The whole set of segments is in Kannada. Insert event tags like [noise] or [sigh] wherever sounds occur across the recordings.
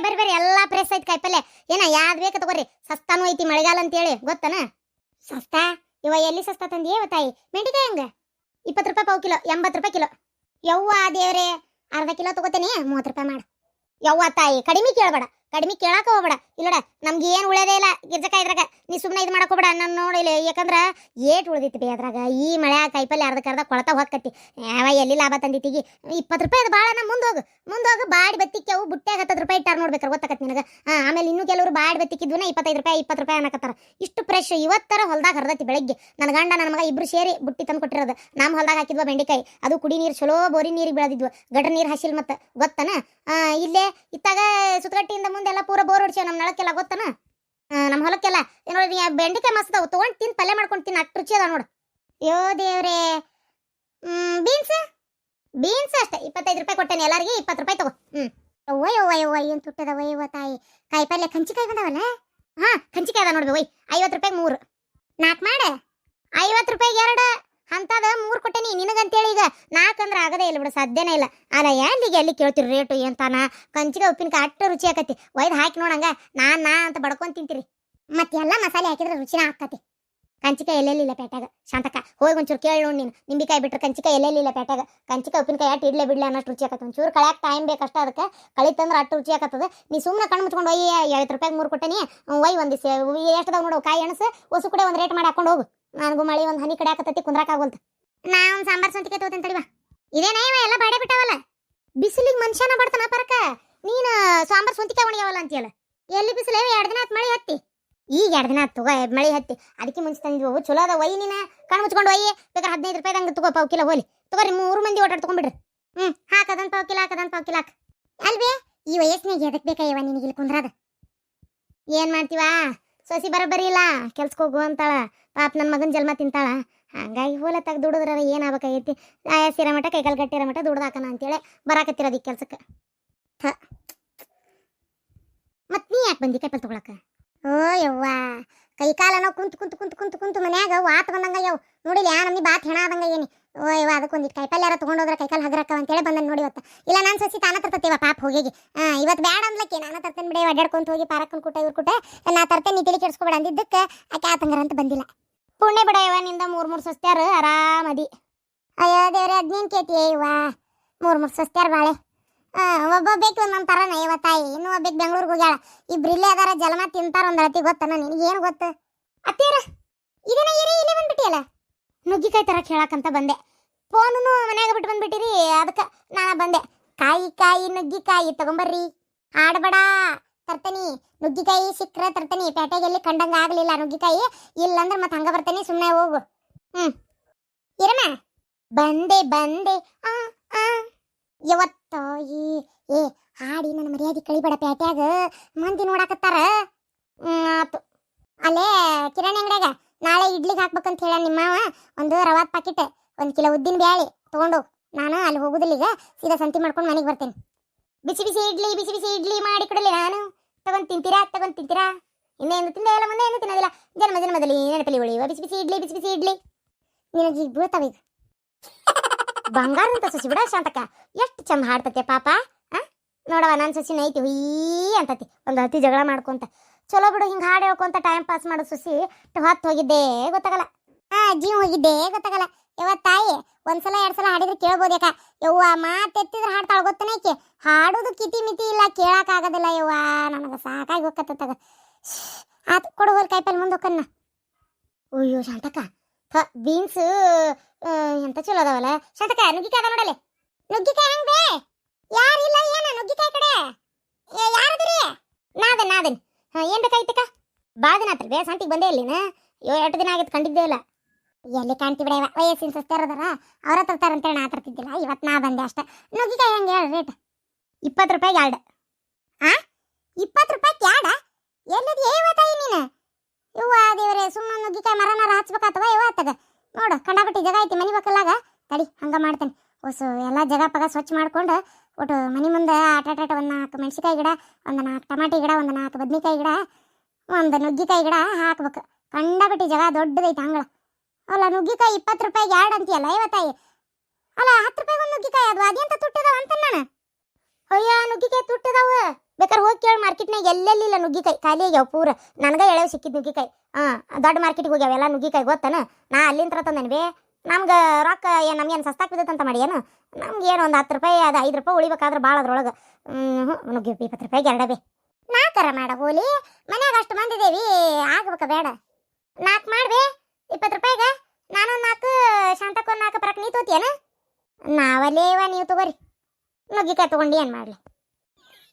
ಬರ್ರಿ ಬರ್ರಿ ಎಲ್ಲಾ ಪ್ರೆಸ್ ಐತಿ ಕಾಯಿಪಲ್ಲೆ ಏನ, ಯಾವ್ದು ಬೇಕು ತಗೋರಿ. ಸಸ್ತಾನು ಐತಿ ಮಳೆಗಾಲ ಅಂತೇಳಿ, ಗೊತ್ತನ? ಸಸ್ತಾ? ಇವ ಎಲ್ಲಿ ಸಸ್ತಾ ತಂದಿಯೇ ತಾಯಿ? ಮೆಂಡಿಕಾಯಿ ಹೆಂಗ? ಇಪ್ಪತ್ತು ರೂಪಾಯಿ ಪಾವು ಕಿಲೋ, ಎಂಬತ್ತು ರೂಪಾಯಿ ಕಿಲೋ. ಯವ್ವ ದೇವ್ರೆ, ಅರ್ಧ ಕಿಲೋ ತಗೋತೇನೆ, ಮೂವತ್ತು ರೂಪಾಯಿ ಮಾಡು. ಯವ್ವ ತಾಯಿ, ಕಡಿಮೆ ಕೇಳಬೇಡ. ಕಡಿಮೆ ಕೇಳಾಕ ಹೋಗ್ಬೇಡ. ಇಲ್ಲಡ, ನಮ್ಗೆ ಏನು ಉಳಿಯೋದೇ ಇಲ್ಲ ಗಿರ್ಜಕ ಇದ್ರಾಗ. ನೀ ಸುಮ್ಮನೆ ಇದು ಮಾಡಕ್ ಹೋಗ್ಬೇಡ ನಾನು ನೋಡಿಲ್ಲ ಯಾಕಂದ್ರೆ ಏಟ್ ಉಳಿದಿತ್ತು ಬಿ ಅದ್ರಾಗ. ಈ ಮಳೆ ಅರ್ಧಕ್ಕೆ ಅರ್ಧ ಕೊಳತ ಹೊಕ್ಕತ್ತಿ ಯಾವ ಎಲ್ಲಿ ಲಾಭ ತಂದಿತ್ತಿಗಿ? ಇಪ್ಪತ್ತು ರೂಪಾಯಿ ಅದು ಭಾಳ ಮುಂದೋಗು ಮುಂದೋಗು ಬಾಡಿ ಬತ್ತಿಕ್ಕೆವು ಬುಟ್ಟ್ಯಾಗ ಹತ್ತತ್ತು ರೂಪಾಯಿ ಇಟ್ಟಾರ ನೋಡ್ಬೇಕಾರೆ ಗೊತ್ತಾಕತ್ತೆ ನಿನಗೆ. ಆಮೇಲೆ ಇನ್ನೂ ಕೆಲವರು ಬಾಡಿ ಬತ್ತಿಕ್ಕಿದ್ವನ ಇಪ್ಪತ್ತೈದು ರೂಪಾಯಿ ಇಪ್ಪತ್ತು ರೂಪಾಯಿ ಅನ್ನಕತ್ತಾರ. ಇಷ್ಟು ಫ್ರೆಶ್ ಇವತ್ತರ ಹೊಲ್ದಾಗ ಹರಿದೈತಿ ಬೆಳಗ್ಗೆ. ನನ್ನ ಗಂಡ ನನ್ನ ಮಗ ಇಬ್ರು ಸೇರಿ ಬುಟ್ಟಿ ತಂದು ಕೊಟ್ಟಿರೋದು. ನಮ್ಮ ಹೊಲ್ದಾಗ ಹಾಕಿದ್ವ ಬೆಂಡೆಕಾಯಿ. ಅದು ಕುಡಿ ನೀರು ಚಲೋ ಬೋರಿ ನೀರಿಗೆ ಬೆಳೆದಿದ್ವು. ಗಡ್ರ ನೀರು ಹಸಿಲ್ ಮತ್ತೆ. ಗೊತ್ತನ? ಇಲ್ಲೇ ಇತ್ತಾಗ ಸುತ್ತಗಟ್ಟಿಯಿಂದ ಮುಂದೆಲ್ಲ ಪೂರ ಬೋರ್ ಹೊಡ್ಸ್ಯಾವ ನಮ್ಮ ನಳಕ್ಕೆಲ್ಲ ಗೊತ್ತನ? ನಮ್ಮ ಹೊಲಕ್ಕೆಲ್ಲ. ನೋಡಿ ಬೆಂಡೆಕಾಯಿ ಮಸ್ತ್ ತಗೊಂಡ್ ತಿನ್, ಪಲ್ಯ ಮಾಡ್ಕೊಂಡು ತಿನ್ನ ಅಷ್ಟು ರುಚಿ ಅದ ನೋಡು. ಯೋ ದೇವ್ರೇ. ಬೀನ್ಸ್ ಬೀನ್ಸ್ ಅಷ್ಟೇ. ಇಪ್ಪತ್ತೈದು ರೂಪಾಯಿ ಕೊಟ್ಟೇನೆ. ಎಲ್ಲರಿಗೆ ಇಪ್ಪತ್ತು ರೂಪಾಯಿ ತಗೋ. ಹ್ಞೂ ಒಯ್ ಯವ್ವ ಒಯ್ ಏನು ತುಟ್ಟದವ ಯವ್ವ ತಾಯಿ. ಕಾಯಿ ಪಲ್ಯ ಕಂಚಿಕಾಯಿ ಬಂದವಲ್ಲ? ಹಾ, ಕಂಚಿಕಾಯಿ ಅದ ನೋಡ್ಬೇಕು ಒಯ್ ಐವತ್ತು ರೂಪಾಯಿಗೆ ಮೂರು. ನಾಲ್ಕು ಮಾಡೆ. ಐವತ್ತು ರೂಪಾಯಿಗೆ ಎರಡು. ಅಂತದ ಮೂರು ಕೊಟ್ಟೇನಿ. ನಿನಗಂತೇಳಿ ಈಗ ನಾಲ್ಕು ಅಂದ್ರೆ ಆಗದೇ ಇಲ್ಲ ಬಿಡು, ಸಾಧ್ಯನೇ ಇಲ್ಲ. ಅಲ್ಲ, ಎಲ್ಲಿಗೆ ಎಲ್ಲಿ ಕೇಳ್ತೀರಿ ರೇಟು ಎಂತಾನ ಕಂಚಿಗೆ ಉಪ್ಪಿನಕಾಯಿ ಅಷ್ಟು ರುಚಿ ಆಕತಿ. ಒಯ್ದು ಹಾಕಿ ನೋಡಂಗ ನಾನು, ನಾ ಅಂತ ಬಡ್ಕೊಂಡು ತಿಂತೀರಿ. ಮತ್ತೆ ಎಲ್ಲ ಮಸಾಲೆ ಹಾಕಿದ್ರೆ ರುಚಿನ ಆಕತಿ ಕಂಚಿಕಾಯಿ ಎಲ್ಲೆಲ್ಲಿಲ್ಲ ಪೇಟ್ಯಾಗ? ಶಾಂತಕ್ಕ, ಹೋಗಿ ಒಂಚೂರು ಕೇಳಿ ನೋಡಿ ನೀನು. ನಿಂಬಿಕಾಯಿ ಬಿಟ್ರೆ ಕಂಚಿಕಾಯಿ ಎಲ್ಲೆಲ್ಲಿಲ್ಲ ಪೇಟ್ಯಾಗ? ಕಂಚಿಕಾಯಿ ಉಪ್ಪಿನಕಾಯಿ ಅಟ್ಟು ಇಡ್ಲೇ ಬಿಡ್ಲೆ ಅನ್ನೋಷ್ಟು ರುಚಿ ಆಕತ್ತೆ ಒಂಚೂರು ಕಳ್ಯಾಕ ಟೈಮ್ ಬೇಕಷ್ಟ ಅದಕ್ಕೆ. ಕಳಿತಂದ್ರೆ ಅಟ್ಟು ರುಚಿ ಆಕತ್ತದ. ನೀ ಸುಮ್ಮನೆ ಕಣ್ಣು ಮುಚ್ಕೊಂಡು ಒಯ್ಯಿ ಐವತ್ತು ರೂಪಾಯಿಗೆ ಮೂರು ಕೊಟ್ಟೆನಿ. ಒಯ್ ಒಂದು ಎಷ್ಟು ನೋಡು, ಕಾಯಿ ಎಣಸು. ಹೊಸು ಕೂಡ ಒಂದು ರೇಟ್ ಮಾಡಿ ಹಾಕೊಂಡು ಹೋಗು. ನನಗೂ ಮಳಿ ಒಂದು ಹನಿ ಕಡೆ ಹಾಕತ್ತೈತಿ ಕುಂದ್ರಾಕಾಗೋಲ್ತು ನಾ ಒಂದು ಸಾಂಬಾರ್ ಸಂತಿಕೆ ತಗೋತೇನೆ ತಡಿವಾ ಇದೇನೇ ಇವ ಎಲ್ಲ ಬಾಡೆ ಬಿಟ್ಟಾವಲ್ಲ? ಬಿಸಿಲಿಗೆ ಮನುಷ್ಯನ ಬರ್ತಾನ ಪರಕ, ನೀನು ಸಾಂಬಾರ್ ಸ್ವಂತಿಕೆ ಒಣಗ್ಯಾವಲ್ಲ ಅಂತೀಯಲ್ಲ. ಎಲ್ಲಿ ಬಿಸಿಲು? ಎರಡು ದಿನ ಆತ್ ಮಳಿ ಹತ್ತಿ. ಈಗ ಎರಡು ದಿನ ಆತ್ ಮಳಿ ಹತ್ತಿ. ಅದಕ್ಕೆ ಮುಂಚೆ ತಂದಿದ್ವು ಚಲೋ ಅದ ಒಯ್ ನೀನ? ಕಣ್ ಮುಚ್ಕೊಂಡು ಒಯ್ಯಿ ಬೇಕಾದ್ರೆ ಹದಿನೈದು ರೂಪಾಯಿ ಹಂಗೆ ತಗೋ ಪಾವು ಕಿಲೋ ಹೋಲಿ. ತಗೋರಿ ಮೂರು ಮಂದಿ ಓಟಾಡ್ ತಗೊಂಡ್ಬಿಡ್ರಿ ಹ್ಮ್ ಹಾಕದಂತ ಪಾವು ಕಿಲೋ ಹಾಕದನ್ ಪಾವು ಕಿಲೋ ಅಲ್ವೇ? ಈ ವಯಸ್ಸಿನಾಗ ಎದಕ್ಕೆ ಬೇಕಾಯವ ನಿನಗೆ ಇಲ್ಲಿ ಕುಂದ್ರದ? ಏನ್ ಮಾಡ್ತೀವಾ? ಸೊಸಿ ಬರೋಬ್ಬರಿ ಇಲ್ಲ ಕೆಲ್ಸಕ್ಕೆ ಹೋಗು ಅಂತಾಳ. ಪಾಪ ನನ್ನ ಮಗನ ಜನ್ಮ ತಿಂತಾಳ. ಹಂಗಾಗಿ ಹೋಲ ದುಡಿದ್ರ ಏನಾಗಬೇಕಾಗೈತಿ ಆಯಾಸಿರ ಮಠ ಕೈಕಾಲು ಗಟ್ಟಿರೋ ಮಠ ದುಡ್ದಾಕನ ಅಂತೇಳಿ ಬರಾಕತ್ತಿರೋದು ಈ ಕೆಲ್ಸಕ್ಕೆ ಮತ್ತೆ ಮತ್ ನೀ ಯಾಕೆ ಬಂದಿ ಕೈಪಲ್ ತಗೊಳಕ? ಓ ಯವ್ವ. ಕೈ ನಾವು ಕುಂತು ಕುಂತು ಕುಂತು ಕುಂತು ಕುಂತು ಮನ್ಯಾಗ ವಾತ್ ಬಂದಂಗ ಯವ್ ನೋಡಿಲ್ಲ ಯಾ ನಮ್ನಿ ಬಾತ್ ಹೆಣ ಆದಂಗ ಏನಿ ಓ ಯವ್ವ ಅದಕ್ಕೊಂದಿಟ್ಟು ಕೈಪಲ್ಯ ಯಾರ ತಗೊಂಡೋದ್ರ ಕೈಕಾಲು ಹಗರಕ್ಕ ಅಂತೇಳಿ ಬಂದನ್ ನೋಡಿ ಇವತ್ತು. ಇಲ್ಲ ನಾನು ಸಸಿ ತಾನ ತರ್ತೇವ ಪಾಪ ಹೋಗಿ. ಇವತ್ತು ಬ್ಯಾಡ ಅಂದ್ಲಕ್ಕೆ. ನಾನು ತರ್ತೇನೆ ಬಿಡಿ ಅಡ್ಡಾಡ್ಕೊಂತ ಹೋಗಿ ಪಾರಕ್ಕನ್ ಕೂಟ ಇವ್ರ ಕೂಟ. ನಾ ತರ್ತೇನೆ ನೀ ತಿಳಿ ಕೆಡ್ಸ್ಕೊಬೇಡ ಅಂದಿದ್ದಕ್ಕೆ. ಆಕೆ ಆತಂಗಾರ ಅಂತ ಬಂದಿಲ್ಲ. ಪುಣ್ಯ ಬಿಡ ಇವ ನಿಂದ ಮೂರು ಮೂರು ಸಸ್ತ್ಯಾರ ಆರಾಮದಿ. ಅಯ್ಯೋ ದೇವ್ರೆ ಅದ್ನೇನ್ ಕೇತಿ ಇವ? ಮೂರು ಮೂರು ಸಸ್ತ್ಯಾರ ಬಾಳೆ. ಒಬ್ಬ ಬೇಕು ಒಂದೊಂದ್ ತರನ ಇವತ್ತ ತಾಯಿ. ಇನ್ನು ಒಬ್ಬ ಬೆಂಗಳೂರಿಗೆ ಹೋಗ್ಯಾಳ. ಇಬ್ರು ಇಲ್ಲೇ ಅದಾರ ಜಲಮ ತಿಂತಾರ ಒಂದ್ ಅಳತಿ ಗೊತ್ತನ ನಿನಗೆ. ಏನು ಗೊತ್ತು? ಅತ್ತೀರ ಇದೇನ ಇರಿ ಇಲ್ಲೇ ಬಂದ್ಬಿಟ್ಟಿಯಲ್ಲ? ನುಗ್ಗಿಕಾಯಿ ತರ ಕೇಳಕ್ಕಂತ ಬಂದೆ. ಫೋನು ಮನ್ಯಾಗ ಬಿಟ್ಟು ಬಂದ್ಬಿಟ್ಟಿರಿ, ಅದಕ್ಕೆ ನಾನು ಬಂದೆ. ಕಾಯಿ ಕಾಯಿ ನುಗ್ಗಿಕಾಯಿ ತಗೊಂಬರ್ರಿ. ಆಡಬೇಡ, ತರ್ತನಿ. ನುಗ್ಗಿಕಾಯಿ ಸಿಕ್ಕರೆ ತರ್ತನಿ. ಪೇಟೆಗೆಲ್ಲಿ ಕಂಡಂಗೆ ಆಗಲಿಲ್ಲ ನುಗ್ಗಿಕಾಯಿ. ಇಲ್ಲಂದ್ರೆ ಮತ್ತೆ ಹಂಗೆ ಬರ್ತೇನೆ ಸುಮ್ಮನೆ ಹೋಗು. ಹ್ಞೂ ಇರಮ್ಮ. ಬಂದೆ ಬಂದೆ. ಆ ಆ. ಯಾವತ್ತೋ ಈ, ಏ ಹಾಡಿ ನನ್ನ ಮರ್ಯಾದೆ ಕಳಿಬೇಡ ಪ್ಯಾಟ್ಯಾಗ ಮಂದಿ ನೋಡಾಕತ್ತಾರ. ಆತು. ಅಲ್ಲೇ ಕಿರಾಣಿ ಅಂಗಡ್ಯಾಗ. ನಾಳೆ ಇಡ್ಲಿಗೆ ಹಾಕ್ಬೇಕಂತ ಹೇಳ ನಿಮ್ಮವ ಒಂದು ರವಾದ ಪ್ಯಾಕೆಟ್ ಒಂದು ಕಿಲೋ ಉದ್ದಿನ ಬ್ಯಾಳಿ ತೊಗೊಂಡು ನಾನು ಅಲ್ಲಿ ಹೋಗುದಿಲ್ಲ ಈಗ. ಸೀದಾ ಸಂತಿ ಮಾಡ್ಕೊಂಡು ಮನೆಗೆ ಬರ್ತೇನೆ. ಬಿಸಿ ಬಿಸಿ ಇಡ್ಲಿ, ಬಿಸಿ ಬಿಸಿ ಇಡ್ಲಿ ಮಾಡಿ ಕೊಡಲಿ ನಾನು. ತಗೊಂಡು ತಿಂತೀರಾ ತಗೊಂಡು ತಿಂತೀರಾ? ಇನ್ನೇನು ಇಲ್ಲ ಮುಂದೆ ಏನು ತಿನ್ನೋದಿಲ್ಲ. ಜನ್ಮ ಜನ್ಮದಲ್ಲಿ ನೆನಪಲ್ಲಿ ಉಳಿಯುವ. ಬಿಸಿ ಬಿಸಿ ಇಡ್ಲಿ, ಬಿಸಿ ಬಿಸಿ ಇಡ್ಲಿ. ನಿನಗೆ ಈಗ ಬೀಳ್ತಾವ ಈಗ. ಬಂಗಾರ ಅಂತ ಸಸಿ ಬಿಡ ಶಾಂತಕ್ಕ. ಎಷ್ಟು ಚಂದ ಹಾಡ್ತತೆ ಪಾಪ ನೋಡವ ನನ್ನ ಸಸಿನ ನೈತಿ ಹುಯ್ಯಿ ಅಂತತಿ. ಒಂದು ಅತಿ ಜಗಳ ಮಾಡ್ಕೊಂತ. ಚಲೋ ಬಿಡು, ಹಿಂಗೆ ಹಾಡು ಹೇಳ್ಕೊಂತ ಟೈಮ್ ಪಾಸ್ ಮಾಡೋ ಸುಸಿ ಹೊತ್ತು ಹೋಗಿದ್ದೆ ಗೊತ್ತಾಗಲ್ಲ. ಹಾ ಜೀವ ಹೋಗಿದ್ದೆ ಗೊತ್ತಾಗಲ್ಲ. ಯವ್ವ ತಾಯಿ, ಒಂದ್ಸಲ ಎರಡ್ ಸಲ ಹಾಡಿದ್ರೆ ಕೇಳ್ಬೋದು ಯಾಕ? ಯವ್ವ ಮಾತೆತ್ತಿದ್ರೆ ಹಾಡ್ತಾಳ ಗೊತ್ತನೇಕೆ ಹಾಡೋದು ಕಿತಿ ಮಿತಿ ಇಲ್ಲ, ಕೇಳಕ್ ಆಗೋದಿಲ್ಲ ಯವ್ವ. ನನಗೆ ಸಾಕಾಗಿ ಹೋಗತ್ತತ್ತಾಗ ಆತ್ ಕೊಡು ಹೋಲ್ ಕಾಯಿಪಲ್ಲೆ ಮುಂದೆ ಹೋಗನ್ನ ಅಯ್ಯೋ ಶಾಂತಕ ಥ, ಬೀನ್ಸ್ ಎಂತ ಚಲೋ ಅದಾವಲ್ಲ. ಶಾಂತಕ್ಕ, ನುಗ್ಗಿಕಾಯ ಅದ ನೋಡಲೆ ನುಗ್ಗಿಕಾಯಿ ಹೆಂಗ್ ಬೇ ಯಾರಿಲ್ಲ, ಏನ ನುಗ್ಗಿಕಾಯಿ ಕಡೆ? ಯಾರದ್ರಿ ನಾದನ್ ನಾದನ್. ಏನ್ ಬೇಕಾಗಿತ್ತಕ್ಕ? ಭಾಳ ದಿನ ಬೇ ಸಂತಿಗೆ ಬಂದೇ ಇಲ್ಲಿನ. ಎಷ್ಟು ದಿನ ಆಗಿತ್ತು ಕಂಡಿದ್ದೇ ಇಲ್ಲ. ಎಲ್ಲಿ ಕಾಣ್ತಿ ಬಿಡ ವಯಸ್ಸಿನ ಸಸ್ತಾರದಾರ ಅವ್ರ ಹತ್ರ ಅಂತೇಳಿ ನಾ ತರ್ತಿದ್ದಿಲ್ಲ. ಇವತ್ತು ನಾ ಬಂದೆ ಅಷ್ಟ. ನುಗ್ಗಿಕಾಯಿ ಹೆಂಗೆ ಹೇಳಿ ರೇಟ್ ಇಪ್ಪತ್ತು ರೂಪಾಯಿಗೆ ಎರಡು. ಆ? ಇಪ್ಪತ್ತು ರೂಪಾಯಿ ಕ್ಯಾಡ ಎಲ್ಲಿದ್ಯಾ ಇವತ್ತಾಯಿ ನೀನು? ಇವ್ವ ದೇವರೇ ಸುಮ್ಮನೆ ನುಗ್ಗಿಕಾಯಿ ಮರನಾರ ಹಚ್ಬೇಕಾತವ? ಇವತ್ತಾಗ ನೋಡು, ಕಂಡಾಪಟ್ಟಿ ಜಾಗ ಐತಿ ಮನಿ ಬಕ್ಕಲಾಗ ತಡಿ, ಹಂಗ ಮಾಡ್ತೇನೆ. ಹೊಸ, ಎಲ್ಲ ಜಾಗ ಪಗ ಸ್ವಚ್ಛ ಮಾಡ್ಕೊಂಡು ಒಟ್ಟು ಮನೆ ಮುಂದೆ ಆಟಾಟಾಟ ಒಂದು ನಾಲ್ಕು ಮೆಣಸಿಕಾಯಿ ಗಿಡ, ಒಂದು ನಾಲ್ಕು ಟಮಾಟಿ ಗಿಡ, ಒಂದು ನಾಲ್ಕು ಬದ್ನಿಕಾಯಿ ಗಿಡ, ಒಂದು ನುಗ್ಗಿಕಾಯಿ ಗಿಡ ಹಾಕ್ಬೇಕು. ಕಂಡಬಿಟ್ಟು ಜಾಗ ದೊಡ್ಡದೈತೆ ಅಂಗಳ. ಅಲ್ಲ ನುಗ್ಗಿಕಾಯಿ ಇಪ್ಪತ್ತು ರೂಪಾಯಿಗೆ ಎರಡು ಅಂತೀಯಲ್ಲ ಐವತ್ತಾಯಿ? ಅಲ್ಲ ಹತ್ತು ರೂಪಾಯಿ ಒಂದು ನುಗ್ಗಿಕಾಯಿ ಅದು ಅದೆಂತ ತುಟ್ಟಿದಾವ ಅಂತ ನಾನು. ಅಯ್ಯೋ ನುಗ್ಗಿಕಾಯಿ ತುಟ್ಟಿದಾವ. ಬೇಕಾದ್ರೆ ಹೋಗಿ ಕೇಳಿ ಮಾರ್ಕೆಟ್ನಾಗ ಎಲ್ಲೆಲ್ಲಿಲ್ಲ ನುಗ್ಗಿಕಾಯಿ. ಖಾಲಿ ಆಗ್ಯಾವ ಪೂರ. ನನಗೆ ಎಳೆವು ಸಿಕ್ಕಿದ ನುಗ್ಗಿಕಾಯಿ. ಹಾಂ, ದೊಡ್ಡ ಮಾರ್ಕೆಟಿಗೆ ಹೋಗ್ಯಾವ ಎಲ್ಲ ನುಗ್ಗಿಕಾಯಿ ಗೊತ್ತನ? ನಾ ಅಲ್ಲಿಂದ ತಂದೇನಿ ಬೇ. ನಮ್ಗೆ ರೊಕ್ಕ ಏನು ನಮ್ಗೇನು ಸಸ್ತಾಕ್ ಬಿದ್ದೈತೆ ಮಾಡಿ ಏನು? ನಮ್ಗೆ ಏನು ಒಂದು ಹತ್ತು ರೂಪಾಯಿ, ಅದು ಐದು ರೂಪಾಯಿ ಉಳಿಬೇಕಾದ್ರೆ ಭಾಳ ಅದ್ರೊಳಗೆ. ಹ್ಞೂ ನುಗ್ಗಿ ಇಪ್ಪತ್ತು ರೂಪಾಯಿಗೆ ಬೇ. ನಾಲ್ಕರ ಮಾಡ ಹೋಲಿ. ಮನ್ಯಾಗ ಅಷ್ಟು ಮಂದಿ ಆಗ್ಬೇಕು ಬೇಡ. ನಾಲ್ಕು ಮಾಡ್ಬೇ ಇಪ್ಪತ್ತು ರೂಪಾಯಿಗೆ. ನಾನೊಂದು ನಾಲ್ಕು ಶಾಂತಕ್ಕೊಂದು ನಾಲ್ಕು ಬರಕ್ಕೆ ನೀ ತೋತಿಯೇನು? ನಾವಲ್ಲೇವ ನೀವು ತಗೋರಿ. ನುಗ್ಗಿಕಾಯಿ ತಗೊಂಡು ಏನು ಮಾಡಲಿ?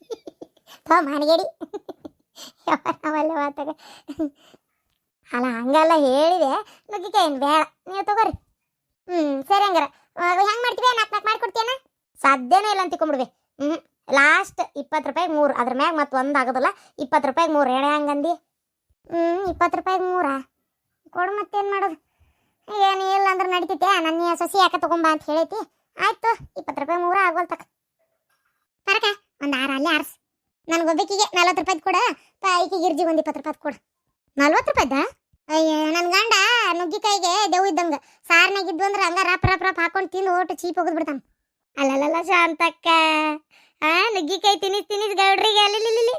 [laughs] ತೋ ಮಾನಗೇಡಿ [laughs] ನಾವಲ್ಲೇ ಮಾತಾಗ [laughs] ಅಲ್ಲ, ಹಂಗಲ್ಲ ಹೇಳಿದೆ. ನುಗ್ಗಿಕಾಯಿ ಏನು ಬೇಡ. ನೀವು ತಗೋರಿ. ಹ್ಞೂ ಸರಿ ಹಂಗಾರ. ಹೆಂಗೆ ಮಾಡ್ತೀವಿ? ನಾಲ್ಕು ನಾಲ್ಕು ಮಾಡ್ಕೊಡ್ತೀಯನ ಸಾಧ್ಯನೇ ಇಲ್ಲ ಅಂತ ತಿಕೊಂಬಿಡ್ವೆ ಹ್ಮ್ ಲಾಸ್ಟ್ ಇಪ್ಪತ್ತು ರೂಪಾಯಿಗೆ ಮೂರು, ಅದ್ರ ಮ್ಯಾಗ ಮತ್ತೆ ಒಂದು ಆಗೋದಲ್ಲ, ಇಪ್ಪತ್ತು ರೂಪಾಯಿಗೆ ಮೂರು. ಎಣೆ ಹಂಗಂದು ಹ್ಞೂ ಇಪ್ಪತ್ತು ರೂಪಾಯಿಗೆ ಮೂರಾ? ಕೊಡು ಮತ್ತೇನು ಮಾಡೋದು? ಏನು ಇಲ್ಲ ಅಂದ್ರೆ ನಡಿತೈತೆ. ನನ್ನ ಸಸಿ ಯಾಕೆ ತೊಗೊಂಬ ಅಂತ ಹೇಳೈತಿ. ಆಯ್ತು, ಇಪ್ಪತ್ತು ರೂಪಾಯಿ ಮೂರ ಆಗೋಲ್ ತಕ. ತರಕ, ಒಂದು ಆರು ಅಲ್ಲಿ ಆರ್ಸ್. ನನಗೊಬ್ಬಕಿಗೆ ನಲ್ವತ್ತು ರೂಪಾಯಿ ಕೊಡ. ಪಾಯಿಗೆ ಗಿರ್ಜಿಗೆ ಒಂದು ಇಪ್ಪತ್ತು ರೂಪಾಯಿ ಕೊಡು. ನಲ್ವತ್ತು ರೂಪಾಯ್ದ? ಅಯ್ಯ ನನ್ನ ಗಂಡ ನುಗ್ಗಿಕಾಯಿಗೆ ದೇವ್ ಇದ್ದಂಗೆ. ಸಾರ್ನಾಗ ಇದ್ವು ಅಂದ್ರೆ ಹಂಗ ರಪ್ ರಪ್ ರಪ್ ಹಾಕೊಂಡು ತಿಂದು ಓಟು ಚೀಪ್ ಹೋಗಿದ್ ಬಿಡ್ತಾನ. ಅಲ್ಲಲ್ಲ ಶಾಂತಕ್ಕ. ಆ, ನುಗ್ಗಿಕಾಯಿ ತಿನ್ನಿಸ್ ತಿನ್ನಿಸ್ ಗೌಡ್ರಿಗೆ ಅಲ್ಲಿ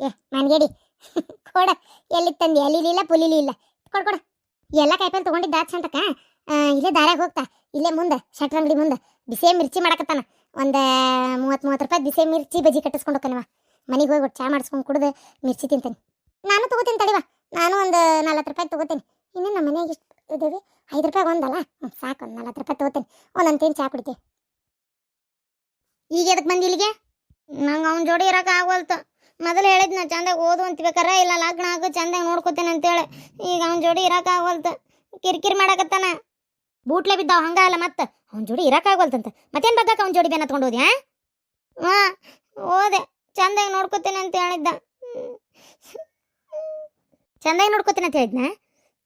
ಏ, ಮನ್ಗೇಡಿ. ಕೊಡ ಎಲ್ಲಿ ತಂದಿ? ಅಲ್ಲಿಲಿಲ್ಲ ಪುಲಿಲಿಲ್ಲ ಕೊಡ್, ಕೊಡ. ಎಲ್ಲ ಕಾಯಿಪಲ್ಲೆ ತಗೊಂಡಿದ್ದ ಶಾಂತಕ್ಕ. ಇಲ್ಲೇ ದಾರ್ಯಾಗ ಹೋಗ್ತಾ. ಇಲ್ಲೇ ಮುಂದೆ, ಶಟ್ರ ಅಂಗಡಿ ಮುಂದೆ. ಬಿಸಿ ಮಿರ್ಚಿ ಮಾಡಕತ್ತಾನ. ಒಂದು ಮೂವತ್ತು ಮೂವತ್ತು ರೂಪಾಯಿ ಬಿಸಿ ಮಿರ್ಚಿ ಬಜ್ಜಿ ಕಟ್ಟಿಸ್ಕೊಂಡು ಹೋಗ್ತಾನವ ಮನೆಗೆ ಹೋಗಿ ಚಾ ಮಾಡಿಸ್ಕೊಂಡು ಕುಡ್ದು ಮಿರ್ಚಿ ತಿಂತಾನೆ. ನಾನು ತಗೋತೀನಿ ತಡಿವ ನಾನು ಒಂದು ನಲ್ವತ್ತು ರೂಪಾಯಿ ತಗೋತೀನಿ. ಇನ್ನೇನು ನಮ್ಮ ಮನೆಗೆ ಇಷ್ಟು ಇದ್ದೀವಿ. ಐದು ರೂಪಾಯಿ ಒಂದಲ್ಲ? ಹ್ಞೂ ಸಾಕು, ಒಂದು ನಲ್ವತ್ತು ರೂಪಾಯಿ ತಗೋತೀನಿ. ಒಂದೊಂದು ತಿಂದು ಚಾ ಕುಡಿತೀವಿ ಈಗ ಎದಕ್ಕೆ ಬಂದು ಇಲ್ಲಿಗೆ? ನಂಗೆ ಅವ್ನ ಜೋಡಿ ಇರೋಕೆ ಆಗೋಲ್ತು. ಮೊದಲು ಹೇಳಿದ್ನ ಚಂದಾಗ ಓದು ಅಂತಿಬೇಕಾರ ಇಲ್ಲ ಲಗ್ನ ಆಗು ಚಂದಾಗ ನೋಡ್ಕೋತೇನೆ ಅಂತೇಳಿ. ಈಗ ಅವ್ನ ಜೋಡಿ ಇರೋಕೆ ಆಗೋಲ್ತು. ಕಿರಿಕಿರಿ ಮಾಡಕತ್ತಾನ. ಬೂಟ್ಲೆ ಬಿದ್ದಾವ ಹಂಗ ಅಲ್ಲ ಮತ್ತೆ? ಅವ್ನ ಜೋಡಿ ಇರೋಕ್ಕಾಗಲ್ತಂತ ಮತ್ತೇನು ಬಗ್ಗಾಕ ಅವ್ನ ಜೋಡಿ ಬೇನ ತಗೊಂಡು ಹಾಂ ಹೋದೆ ಚಂದಾಗಿ ನೋಡ್ಕೋತೇನೆ ಅಂತ ಹೇಳಿದ್ದ. ಚಂದಾಗಿ ನೋಡ್ಕೋತೀನಿ ಅಂತ ಹೇಳಿದ್ನ?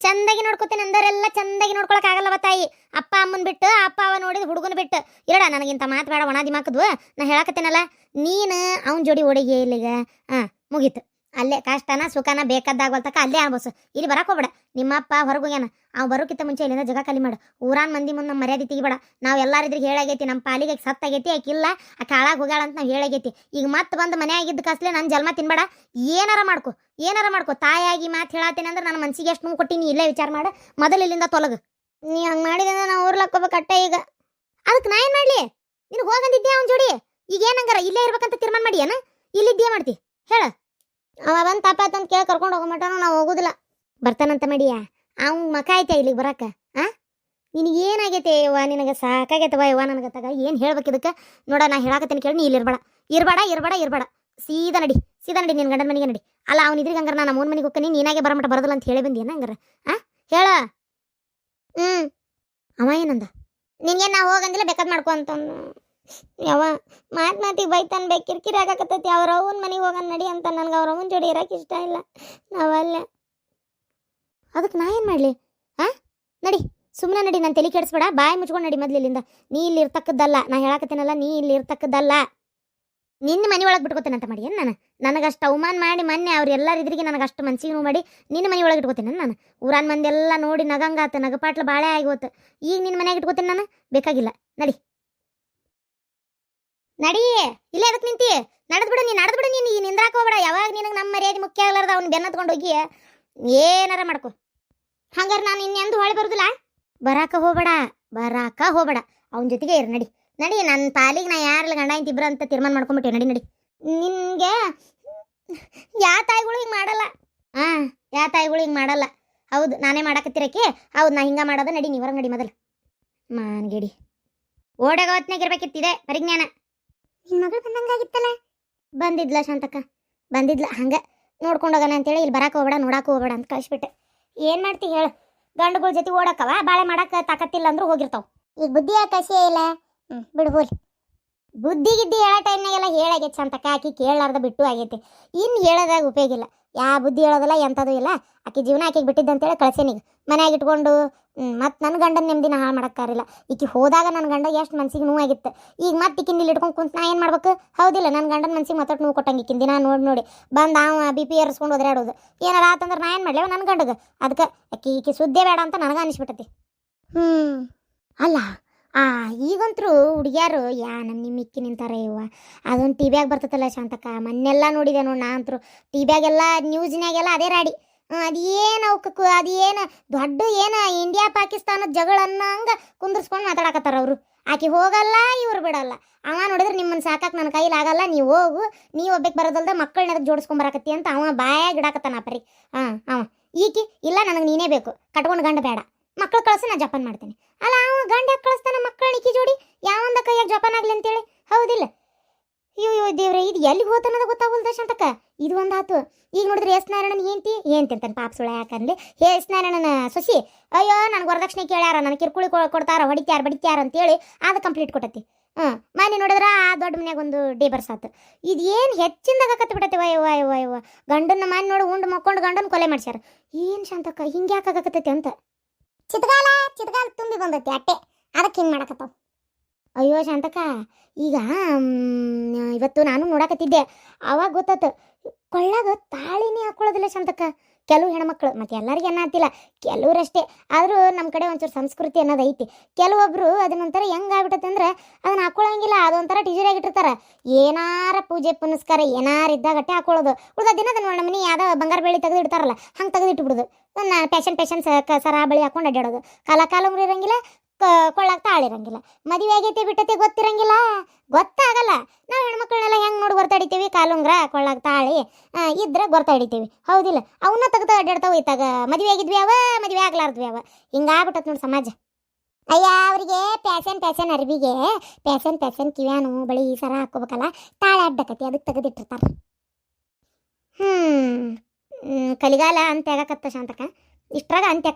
ಚಂದಾಗಿ ನೋಡ್ಕೋತೀನಿ ಅಂದರೆಲ್ಲ ಚಂದಾಗಿ ನೋಡ್ಕೊಳಕ್ಕಾಗಲ್ಲವ ತಾಯಿ. ಅಪ್ಪ ಅಮ್ಮನ ಬಿಟ್ಟು, ಅಪ್ಪ ಅವ ನೋಡಿದ ಹುಡುಗನ ಬಿಟ್ಟು. ಇರಡ, ನನಗಿಂತ ಮಾತು ಬೇಡ, ಒಣ ದಿಮಾಕದ್ವು. ನಾ ಹೇಳಕತ್ತೇನಲ್ಲ, ನೀನು ಅವನ ಜೋಡಿ ಒಡಿಗೆ ಇಲ್ಲಿಗ? ಹಾಂ ಮುಗೀತು. ಅಲ್ಲೇ ಕಷ್ಟನ, ಸುಖನ ಬೇಕಾದಾಗೋಲ್ತಕ ಅಲ್ಲೇ ಅನ್ಬೋಸು ಇಲ್ಲಿ ಬರಕ್ ಹೋಗ್ಬೇಡ. ನಿಮ್ಮಪ್ಪ ಹೊರಗೋಗ್ಯಾನ ಅವ್ ಬರೋಕ್ಕಿಂತ ಮುಂಚೆ ಇಲ್ಲಿಂದ ಜಗ ಕಲಿ ಮಾಡು. ಊರಾನ್ ಮಂದಿ ಮುಂದೆ ನಮ್ಮ ಮರ್ಯಾದೆ ತೆಗಿಬೇಡ. ನಾವು ಎಲ್ಲಾರಿದ್ರಿಗೆ ಹೇಳಾಗೈತಿ ನಮ್ಮ ಪಾಲಿಗೆ ಸತ್ತಾಗೈತಿ ಆಕಿಲ್ಲ ಆ ಕಾಳಾಗ ಹೋಗ್ಯಾಳ ಅಂತ ನಾವು ಹೇಳಾಗೈತಿ. ಈಗ ಮತ್ತೆ ಬಂದು ಆಗಿದ್ದ ಕಸ್ಲೆ ನನ್ನ ಜನ್ಮ ತಿನ್ಬೇಡ. ಏನಾರ ಮಾಡ್ಕೊ ಏನಾರ ಮಾಡ್ಕೊ. ತಾಯಾಗಿ ಮಾತು ಹೇಳತ್ತೇನೆ ಅಂದ್ರೆ ನನ್ನ ಮನ್ಸಿಗೆ ಎಷ್ಟು ನೋವು ಕೊಟ್ಟಿನಿ, ಇಲ್ಲೇ ವಿಚಾರ ಮಾಡು. ಮೊದಲು ಇಲ್ಲಿಂದ ತೊಲಗು. ನೀ ಹಂಗೆ ಮಾಡಿದ್ರೆ ನಾವು ಊರ್ಲಕ್ಕೋಬೇಕು ಅಟ್ಟ ಈಗ. ಅದಕ್ಕೆ ನಾ ಏನು ಮಾಡಲಿ? ನಿನಗೆ ಹೋಗಂದಿದ್ದೆ ಅವ್ನ ಜೋಡಿ? ಈಗ ಏನಂಗಾರ? ಇಲ್ಲೇ ಇರ್ಬೇಕಂತ ತೀರ್ಮಾನ ಮಾಡಿ ಏನು ಇಲ್ಲಿದ್ದೇ ಮಾಡ್ತಿ? ಹೇಳ. ಅವ ಬಂದು ಅಂತ ಕೇಳಿ ಕರ್ಕೊಂಡು ಹೋಗೋ ಮಟನೂ ನಾವು ಹೋಗುದಿಲ್ಲ. ಬರ್ತಾನಂತ ಮಾಡಿಯಾ? ಅವ್ನ ಮಕ ಐತೆ ಇಲ್ಲಿಗೆ ಬರಾಕ? ಆ? ನಿನಗೆ ಏನಾಗೈತೆ ಯವ್ವ? ನಿನಗೆ ಸಾಕಾಗೈತವ ಯವ್ವ? ನನಗೆ ತಗ. ಏನು ಹೇಳ್ಬೇಕು ಇದಕ್ಕೆ? ನೋಡ, ನಾ ಹೇಳಾಕತ್ತೇನೆ ಕೇಳಿ, ನೀ ಇಲ್ಲಿ ಇರ್ಬೇಡ ಇರ್ಬೇಡ ಇರ್ಬೇಡ. ಇರ್ಬೇಡ ಸೀದಾ ನಡಿ ಸೀದಾ ನಡಿ ನಿನ್ನ ಗಂಡನ ಮನೆಗೆ ನಡಿ. ಅಲ್ಲ, ಅವ್ನ ಇದ್ರಿಗೆ ಹಂಗಾರ ನಾನು ಮೂನ್ ಮನೆಗೆ ಹೋಗ್ತೀನಿ, ನೀನಾಗೆ ಬರಮಟ ಬರೋದಿಲ್ಲ ಅಂತ ಹೇಳಿ ಬಂದಿಯನ ಹಂಗಾರ? ಆ? ಹೇಳ. ಹ್ಞೂ ಅವ ಏನಂದ? ನಿನ್ಗೆ ನಾ ಹೋಗಂದಿಲ್ಲ ಬೇಕಾದ್ ಮಾಡ್ಕೊ ಅಂತಂದು. ಯಾವ ಮಾತ್ ಮಾತಿಗೆ ಬೈತಾನ ಬೈ ಕಿರಿಕಿರಿ ಆಗಾಕತ್ತೈತಿ. ಅವ್ರ ಅವನ ಮನೆಗೆ ಹೋಗನ್ ನಡಿ ಅಂತ ನನಗೆ ಅವ್ರ ಅವನ ಜೋಡಿ ಇರೋಕೆ ಇಷ್ಟ ಇಲ್ಲ. ನಾವಲ್ಲ. ಅದಕ್ಕೆ ನಾ ಏನು ಮಾಡಲಿ? ಆ? ನಡಿ ಸುಮ್ಮನೆ ನಡಿ, ನಾನು ತಲೆ ಕೆಡಿಸ್ಬೇಡ. ಬಾಯಿ ಮುಚ್ಕೊಂಡು ನಡಿ ಮೊದಲಿಲ್ಲಿಂದ ನೀ ಇಲ್ಲಿ ಇರ್ತಕ್ಕದ್ದಲ್ಲ. ನಾ ಹೇಳಕತ್ತೇನಲ್ಲ, ನೀ ಇಲ್ಲಿ ಇರ್ತಕ್ಕದ್ದಲ್ಲ. ನಿನ್ನ ಮನೆ ಒಳಗೆ ಬಿಟ್ಕೋತೇನೆ ಅಂತ ಮಾಡಿ ಏನು ನಾನು? ನನಗಷ್ಟು ಅವಮಾನ ಮಾಡಿ ಮೊನ್ನೆ ಅವ್ರು ಇದ್ರಿಗೆ ನನಗೆ ಅಷ್ಟು ಮನ್ಸಿಗೆ ನೋವು ಮಾಡಿ ನಿನ್ನ ಮನೆ ಒಳಗೆ ಇಟ್ಕೋತೇನೆ ನಾನು? ಊರಾನ್ ಮಂದಿ ಎಲ್ಲ ನೋಡಿ ನಗಂಗಾತ, ನಗಪಾಟ್ಲ ಬಾಳೆ ಆಗಿ ಹೋತು. ಈಗ ನಿನ್ನ ಮನೆಯಾಗ ಇಟ್ಕೋತೇನೆ ನಾನು? ಬೇಕಾಗಿಲ್ಲ. ನಡಿ. ನಡಿ, ಇಲ್ಲೇ ಅದಕ್ಕೆ ನಿಂತಿ. ನಡೆದ್ ಬಿಡು ನೀನು ನಡೆದು ಬಿಡು ನೀನು ಈ ನಿಂದ್ರಾಕ ಹೋಗ್ಬೇಡ. ಯಾವಾಗ ನಿನಗೆ ನಮ್ಮ ಮರ್ಯಾದೆ ಮುಖ್ಯ ಆಗ್ಲಾರ್ದ ಅವ್ನು ಬೆನ್ನ ಹತ್ಕೊಂಡು ಹೋಗಿ. ಏನಾರ ಮಾಡ್ಕೊ. ಹಂಗಾರೆ ನಾನು ಇನ್ನೆಂದು ಹೊಳೆ ಬರುದಿಲ್ಲ? ಬರಾಕ ಹೋಗ್ಬೇಡ ಬರಾಕ ಹೋಗ್ಬೇಡ. ಅವನ ಜೊತೆಗೆ ಇರು, ನಡಿ. ನಡಿ ನನ್ನ ಪಾಲಿಗೆ ನಾ ಯಾರಲ್ಲ ಗಂಡ ಇಂತ ಇಬ್ರು ಅಂತ ತೀರ್ಮಾನ ಮಾಡ್ಕೊಂಬಿಟ್ಟೆ, ನಡಿ ನಡಿ. ನಿನಗೆ ಯಾ ತಾಯಿಗಳು ಹಿಂಗೆ ಮಾಡಲ್ಲ. ಹಾಂ ಯಾ ತಾಯಿಗಳು ಹಿಂಗೆ ಮಾಡಲ್ಲ. ಹೌದು, ನಾನೇ ಮಾಡಕತ್ತಿರಕ್ಕೆ ಹೌದು, ನಾ ಹಿಂಗೆ ಮಾಡೋದ, ನಡಿ ನೀವರ ನಡಿ ಮೊದಲು. ಮಾನ್ಗಿಡಿ. ಓಡಾಗ ಹೊತ್ನಾಗ ಇರ್ಬೇಕಿತ್ತಿದೆ ಪರಿಜ್ಞಾನ. ನಿನ್ನ ಮಗಳು ಬಂದಂಗಾಗಿತ್ತಲ್ಲ? ಬಂದಿದ್ಲ ಶಾಂತಕ್ಕ ಬಂದಿದ್ಲ. ಹಂಗ ನೋಡ್ಕೊಂಡು ಹೋಗೋಣ ಅಂತೇಳಿ ಇಲ್ಲಿ ಬರಾಕ ಹೋಗ್ಬೇಡ ನೋಡಕ್ಕೆ ಹೋಗ್ಬೇಡ ಅಂತ ಕಳಿಸ್ಬಿಟ್ಟೆ. ಏನು ಮಾಡ್ತಿ ಹೇಳು? ಗಂಡುಗಳ ಜೊತೆ ಓಡಕ್ಕವ ಬಾಳೆ ಮಾಡಕ್ಕೆ ತಾಕತ್ತಿಲ್ಲ ಅಂದ್ರೂ ಹೋಗಿರ್ತಾವ. ಈಗ ಬುದ್ಧಿ ಕಸಿ ಇಲ್ಲ? ಹ್ಞೂ ಬಿಡು ಹೋಲಿ. ಬುದ್ಧಿ ಗಿದ್ದಿ ಹೇಳೋ ಟೈಮ್ನಾಗೆಲ್ಲ ಹೇಳಾಗೈತೆ ಶಾಂತಕ್ಕ ಆಕಿ ಕೇಳಾರ್ದ ಬಿಟ್ಟು ಆಗೈತಿ. ಇನ್ನು ಹೇಳೋದಾಗ ಉಪಯೋಗ ಇಲ್ಲ. ಯಾ ಬುದ್ಧಿ ಹೇಳೋದಿಲ್ಲ ಎಂಥದ್ದು ಇಲ್ಲ. ಆಕೆ ಜೀವನ ಆಕೆಗೆ ಬಿಟ್ಟಿದ್ದಂತೇಳಿ ಕಳ್ಸೇನೀಗ ಮನ್ಯಾಗ ಇಟ್ಕೊಂಡು ಮತ್ತು ನನ್ನ ಗಂಡನ ನೆಮ್ಮದಿನ ಹಾಳು ಮಾಡೋಕ್ಕಾರಿಲ್ಲ ಈಕೆ ಹೋದಾಗ ನನ್ನ ಗಂಡ ಎಷ್ಟು ಮನ್ಸಿಗೆ ನೋವಾಗಿತ್ತು. ಈಗ ಮತ್ತೆ ಈಕಿನ ಇಲ್ಲಿ ಇಟ್ಕೊಂಡು ಕುಂತು ನಾ ಏನು ಮಾಡ್ಬೇಕು? ಹೌದಿಲ್ಲ ನನ್ನ ಗಂಡನ ಮನ್ಸಿಗೆ ಮತ್ತೊಟ್ಟು ನೋವು ಕೊಟ್ಟಂಗೆ ಈಕಿನ ದಿನ ನೋಡಿ ನೋಡಿ. ಬಂದು ಅವ ಬಿ ಪಿ ಏರಿಸ್ಕೊಂಡು ಒದರಾಡೋದು. ಏನಾರ ಆತಂದ್ರೆ ನಾ ಏನು ಮಾಡಲೇವ ನನ್ನ ಗಂಡಗೆ. ಅದಕ್ಕೆ ಆಕೆ, ಈಕೆ ಸುದ್ದಿ ಬೇಡ ಅಂತ ನನಗೆ ಅನಿಸ್ಬಿಟ್ಟತಿ. ಹ್ಞೂ ಅಲ್ಲ ಆ, ಈಗಂತರೂ ಹುಡುಗಿಯಾರು, ಯಾ ನನ್ನ ನಿಮ್ಮ ಮಿಕ್ಕಿ ನಿಂತಾರೆ ಇವ ಅದೊಂದು ಟಿ ಬ್ಯಾಗ್ ಬರ್ತೈತಲ್ಲ ಶಾಂತಕ್ಕ, ಮೊನ್ನೆಲ್ಲ ನೋಡಿದೆ ನೋಡಿ ನಾ ಅಂತರು. ಟಿ ಬ್ಯಾಗೆಲ್ಲ ನ್ಯೂಸ್ನಾಗೆಲ್ಲ ಅದೇ ರಾಡಿ. ಅದೇನು ಅವಕ್ಕೆ ಅದೇನು ದೊಡ್ಡ ಏನು ಇಂಡಿಯಾ ಪಾಕಿಸ್ತಾನದ ಜಗಳ ಅನ್ನಂಗೆ ಕುಂದಿರ್ಸ್ಕೊಂಡು ಮಾತಾಡಕತ್ತಾರ ಅವರು. ಆಕೆ ಹೋಗಲ್ಲ, ಇವ್ರು ಬಿಡಲ್ಲ. ಅವ ನೋಡಿದ್ರೆ ನಿಮ್ಮನ್ನ ಸಾಕಕ್ಕೆ ನನ್ನ ಕೈಲಿ ಆಗಲ್ಲ, ನೀವು ಹೋಗು, ನೀವು ಒಬ್ಬಕ್ಕೆ ಬರೋದಲ್ದ ಮಕ್ಕಳನ್ನ ಅದಕ್ಕೆ ಜೋಡಿಸ್ಕೊಂಬರಕತ್ತಿ ಅಂತ ಅವ ಬಾಯಾಗ ಇಡಾಕತ್ತಾನ ಪರಿ. ಹಾಂ ಅವ. ಈಕಿ, ಇಲ್ಲ, ನನಗೆ ನೀನೇ ಬೇಕು. ಕಟ್ಕೊಂಡು ಗಂಡ ಬೇಡ. ಮಕ್ಕಳು ಕಳಿಸಿ ನಾ ಜಪಾನ್ ಮಾಡ್ತೀನಿ. ಅಲ್ಲ, ಅವ ಗಂಡ ಯಾಕೆ ಕಳಿಸ್ತಾನ ಮಕ್ಕಳನ್ನ ಈಕಿ ಜೋಡಿ ಯಾವಂದ ಕೈಯಾಗ ಜಪಾನ್ ಆಗ್ಲಿ ಅಂತೇಳಿ ಹೌದಿಲ್ಲ ಅಯ್ಯೋ ಅಯ್ಯೋ ದೇವ್ರೆ, ಇದು ಎಲ್ಲಿ ಹೋತನದ ಗೊತ್ತಾಗಲ್ದ ಶಂತಕ ಇದು ಒಂದು ಆತು. ಈಗ ನೋಡಿದ್ರೆ ಎಸ್ ನಾರಾಯಣನ್ ಏಂತಿ ಏಂತಿ ಅಂತಾನೆ ಪಾಪ ಸುಳ ಯಾಕಂದ್ರೆ ಹೇ ಎಸ್ ನಾರಾಯಣನ ಸೊಸಿ, ಅಯ್ಯೋ, ನನಗೆ ವರದಕ್ಷಿಣೆ ಕೇಳ್ಯಾರ ನನಗೆ ಕಿರ್ಕುಳಿ ಕೊಡ್ತಾರ, ಹೊಡಿತ್ಯಾರ, ಬಡಿತ್ಯಾರ ಅಂತೇಳಿ ಅದು ಕಂಪ್ಲೀಟ್ ಕೊಟ್ಟತಿ. ಹ್ಞೂ ಮನೆ ನೋಡಿದ್ರೆ ಆ ದೊಡ್ಡ ಮನ್ಯಾಗ ಒಂದು ಡೇ ಬರ್ಸಾತು ಇದು ಏನು ಹೆಚ್ಚಿಂದಾಗ ಕತ್ ಬಿಟ್ಟತಿ ವಯ ವಯ, ವಯ್. ವ ಗಂಡನ ಮನೆ ನೋಡಿ ಉಂಡು ಮಕ್ಕೊಂಡು ಗಂಡನ ಕೊಲೆ ಮಾಡ್ಸ್ಯಾರ. ಏನು ಶಾಂತಕ್ಕ ಹಿಂಗೆ ಯಾಕೆ ಆಗಕತ್ತೈತಿ ಅಂತ. ಚಿತ್ಗಾಲ ಚಿತ್ಗಾಲ ತುಂಬಿ ಬಂದೈತಿ ಅಟ್ಟೆ. ಅದಕ್ಕೆ ಹಿಂಗೆ ಮಾಡಕತ್ತಾವ. ಅಯ್ಯೋ ಶಾಂತಕ ಈಗ ಇವತ್ತು ನಾನು ನೋಡಕತ್ತಿದ್ದೆ. ಅವಾಗ ಗೊತ್ತಾತು, ಕೊಳ್ಳಾಗ ತಾಳಿನೇ ಹಾಕೊಳ್ಳೋದಿಲ್ಲ ಶಾಂತಕ ಕೆಲವು ಹೆಣ್ಮಕ್ಳು, ಮತ್ತೆ ಎಲ್ಲರಿಗೆ ಅನ್ನತ್ತಿಲ್ಲ ಕೆಲವರಷ್ಟೇ ಆದರೂ ನಮ್ಮ ಕಡೆ ಒಂಚೂರು ಸಂಸ್ಕೃತಿ ಅನ್ನೋದು ಐತಿ. ಕೆಲವೊಬ್ರು ಅದನ್ನೊಂಥರ ಹೆಂಗ್ ಆಗ್ಬಿಟ್ಟತೆ ಅಂದ್ರೆ, ಅದನ್ನ ಹಾಕೊಳ್ಳಂಗಿಲ್ಲ ಅದೊಂಥರ ಟೀಚರ್ ಆಗಿಟ್ಟಿರ್ತಾರ. ಏನಾರ ಪೂಜೆ ಪುನಸ್ಕಾರ, ಏನಾರ ಇದ್ದಾಗ ಅಟ್ಟೆ ಹಾಕೊಳ್ಳೋದು. ಉಳಿದ ದಿನ ಅದನ್ನ ನಮ್ಮ ಮನೆ ಯಾವ ಬಂಗಾರ ಬೆಳ್ಳಿ ತೆಗೆದು ಇಡ್ತಾರಲ್ಲ, ಹಂಗೆ ತೆಗೆದಿಟ್ಬಿಡೋದು ನನ್ನ ಪ್ಯಾಶನ್ ಪ್ಯಾಶನ್ ಸರ, ಬಳಿ ಹಾಕೊಂಡು ಅಡ್ಡಾಡೋದು ಕಾಲ ಕಾಲ ಇರಂಗಿಲ್ಲ ಕೊಳ್ಳಾಗ ತಾಳಿರಂಗಿಲ್ಲ ಮದುವೆ ಆಗೈತೆ ಬಿಟ್ಟತೆ ಗೊತ್ತಿರಂಗಿಲ್ಲ. ಗೊತ್ತಾಗಲ್ಲ. ನಾವು ಹೆಣ್ಮಕ್ಳನ್ನೆಲ್ಲ ಹೆಂಗೆ ನೋಡಿ ಗೊತ್ತಾಡಿತೀವಿ? ಕಾಲುಂಗ್ರ ಕೊಳ್ಳಾಗ ತಾಳಿ ಇದ್ರೆ ಗೊತ್ತಾಡಿತೀವಿ. ಹೌದಿಲ್ಲ. ಅವನ್ನ ತೆಗೆದು ಅಡ್ಡಾಡ್ತಾವೆ ಇತ್ತಾಗ ಮದುವೆ ಆಗಿದ್ವಿ ಅವ, ಮದುವೆ ಆಗ್ಲಾರ್ದ್ವಿ ಅವ. ಹಿಂಗಾಗ್ಬಿಟ್ಟತ್ ನೋಡಿ ಸಮಾಜ. ಅಯ್ಯ, ಅವರಿಗೆ ಪ್ಯಾಶನ್ ಪ್ಯಾಶನ್ ಅರ್ಬಿಗೆ ಪ್ಯಾಶನ್ ಪ್ಯಾಶನ್ ಕಿವ್ಯಾನು ಬಳಿ ಸರ ಹಾಕೋಬೇಕಲ್ಲ ತಾಳೆ ಅಡ್ಡಕತಿ ಅದಕ್ಕೆ ತೆಗೆದಿಟ್ಟಿರ್ತಾರೆ. ಹ್ಞೂ ಕಲಿಗಾಲ ಅಂತ ಆಗಕತ್ತ ಶಾಂತಕ ಇಷ್ಟ್ರಾಗ ಅಂತ